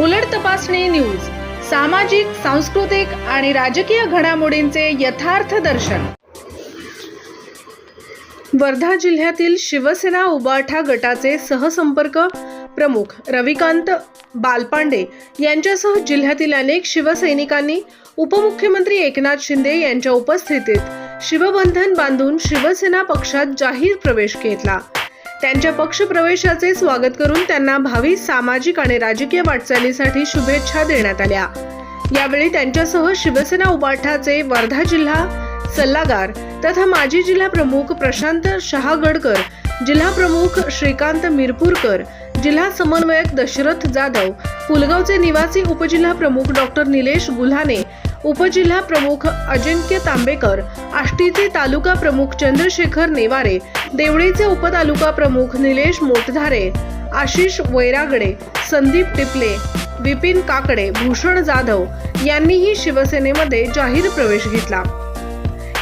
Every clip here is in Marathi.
उलट तपासणी न्यूज सामाजिक सांस्कृतिक आणि राजकीय घडामोडींचे यथार्थ दर्शन. वर्धा जिल्ह्यातील शिवसेना उबाठा गटाचे सहसंपर्क प्रमुख रविकांत बालपांडे यांच्यासह जिल्ह्यातील अनेक शिवसैनिकांनी उपमुख्यमंत्री एकनाथ शिंदे यांच्या उपस्थितीत शिवबंधन बांधून शिवसेना पक्षात जाहीर प्रवेश घेतला. त्यांच्या पक्षप्रवेशाचे स्वागत करून त्यांना भावी सामाजिक आणि राजकीय वाटचालीसाठी शुभेच्छा देण्यात आल्या. यावेळी त्यांच्यासह शिवसेना उपाठाचे वर्धा जिल्हा सल्लागार तथा माजी जिल्हा प्रमुख प्रशांत शहागडकर जिल्हा प्रमुख श्रीकांत मिरपूरकर जिल्हा समन्वयक दशरथ जाधव पुलगावचे निवासी उपजिल्हा प्रमुख डॉक्टर निलेश गुल्हाने उपजिल्हा प्रमुख अजिंक्य तांबेकर आष्टीचे तालुका प्रमुख चंद्रशेखर नेवारे देवळीचे उपतालुका प्रमुख निलेश मोटधारे आशिष वैरागडे संदीप टिपले विपिन काकडे भूषण जाधव यांनीही शिवसेनेमध्ये जाहीर प्रवेश घेतला.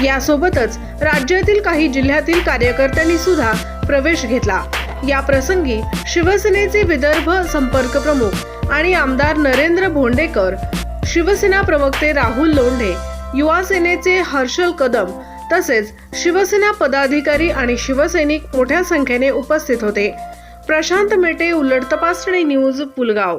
यासोबतच राज्यातील काही जिल्ह्यातील कार्यकर्त्यांनी सुद्धा प्रवेश घेतला. या प्रसंगी शिवसेनेचे विदर्भ संपर्क प्रमुख आणि आमदार नरेंद्र भोंडेकर शिवसेना प्रवक्ते राहुल लोंढे युवा सेनेचे हर्षल कदम तसेच शिवसेना पदाधिकारी आणि शिवसैनिक मोठ्या संख्येने उपस्थित होते. प्रशांत मेटे उलट तपासणी न्यूज पुलगाव.